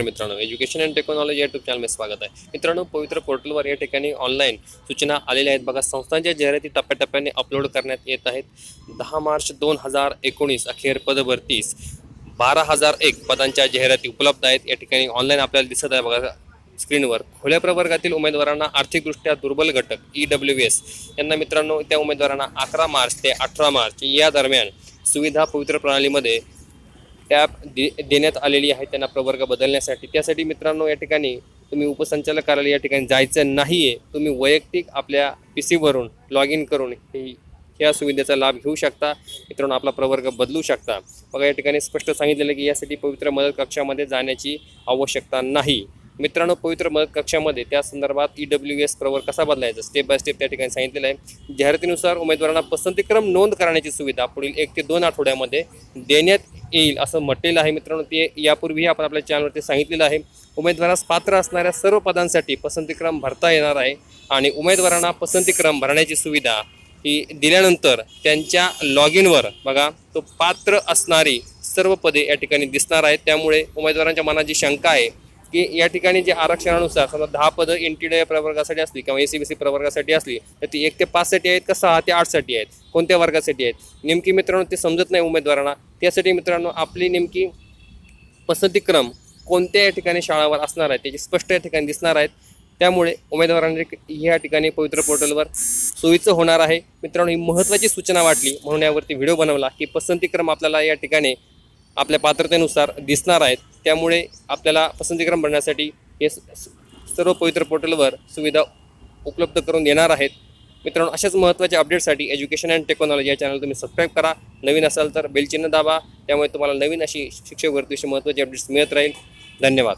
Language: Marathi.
नमस्कार मित्रांनो. एज्युकेशन अँड टेक्नॉलॉजी युट्यूब चॅनलमध्ये स्वागत आहे. मित्रांनो पवित्र पोर्टलवर या ठिकाणी ऑनलाईन सूचना आलेल्या आहेत. बघा संस्थांच्या जाहिराती टप्प्याटप्प्याने अपलोड करण्यात येत आहेत. दहा मार्च दोन हजार एकोणीस अखेर पदभरतीस बारा हजार एक पदांच्या जाहिराती उपलब्ध आहेत. या ठिकाणी ऑनलाईन आपल्याला दिसत आहे. बघा स्क्रीनवर खुल्या प्रवर्गातील उमेदवारांना आर्थिकदृष्ट्या दुर्बल घटक ई डब्ल्यू एस यांना मित्रांनो त्या उमेदवारांना अकरा मार्च ते अठरा मार्च या दरम्यान सुविधा पवित्र प्रणालीमध्ये टॅब दे देण्यात आलेली आहे त्यांना प्रवर्ग बदलण्यासाठी. त्यासाठी मित्रांनो या ठिकाणी तुम्ही उपसंचालक कार्यालय या ठिकाणी जायचं नाही आहे तुम्ही वैयक्तिक आपल्या पी सीवरून लॉग इन करून ही या सुविधेचा लाभ घेऊ शकता. मित्रांनो आपला प्रवर्ग बदलू शकता. बघा या ठिकाणी स्पष्ट सांगितलेलं की यासाठी पवित्र मदत कक्षामध्ये जाण्याची आवश्यकता नाही. मित्रांनो पवित्र मदत कक्षामध्ये त्या संदर्भात ई डब्ल्यू एस प्रवर कसा बदलायचा स्टेप बाय स्टेप त्या ठिकाणी सांगितलेलं आहे. जाहिरातीनुसार उमेदवारांना पसंतीक्रम नोंद करण्याची सुविधा पुढील एक ते दोन आठवड्यामध्ये देण्यात येईल असं म्हटलेलं आहे. मित्रांनो ते यापूर्वीही आपण आपल्या चॅनलवरती सांगितलेलं आहे. उमेदवारास पात्र असणाऱ्या सर्व पदांसाठी पसंतीक्रम भरता येणार आहे आणि उमेदवारांना पसंतीक्रम भरण्याची सुविधा ही दिल्यानंतर त्यांच्या लॉग इनवर बघा तो पात्र असणारी सर्व पदे या ठिकाणी दिसणार आहेत. त्यामुळे उमेदवारांच्या मनात जी शंका आहे की या ठिकाणी जे आरक्षणानुसार समजा दहा पदं एन टी डी प्रवर्गासाठी असली किंवा ए सी बी सी प्रवर्गासाठी असली तर ती एक ते पाचसाठी आहेत का सहा ते आठसाठी आहेत? कोणत्या वर्गासाठी आहेत? नेमकी मित्रांनो ते समजत नाही उमेदवारांना. त्यासाठी मित्रांनो आपली नेमकी पसंतीक्रम कोणत्या या ठिकाणी शाळावर असणार आहे त्याची स्पष्ट या ठिकाणी दिसणार आहेत. त्यामुळे उमेदवारांनी ह्या ठिकाणी पवित्र पोर्टलवर सोयीचं होणार आहे. मित्रांनो ही महत्त्वाची सूचना वाटली म्हणून यावरती व्हिडिओ बनवला की पसंतीक्रम आपल्याला या ठिकाणी आपल्या पात्रतेनुसार दिसणार आहेत. त्यामुळे आपल्याला पसंतीक्रम भरण्यासाठी हे सर्व पवित्र पोर्टलवर सुविधा उपलब्ध करून देणार आहेत. मित्रांनो अशाच महत्त्वाच्या अपडेटसाठी एज्युकेशन अँड टेक्नॉलॉजी या चॅनल तुम्ही सबस्क्राईब करा. नवीन असाल तर बेलचिन्ह दाबा. त्यामुळे तुम्हाला नवीन अशी शिक्षक भरतीविषयी महत्त्वाची अपडेट्स मिळत राहील. धन्यवाद.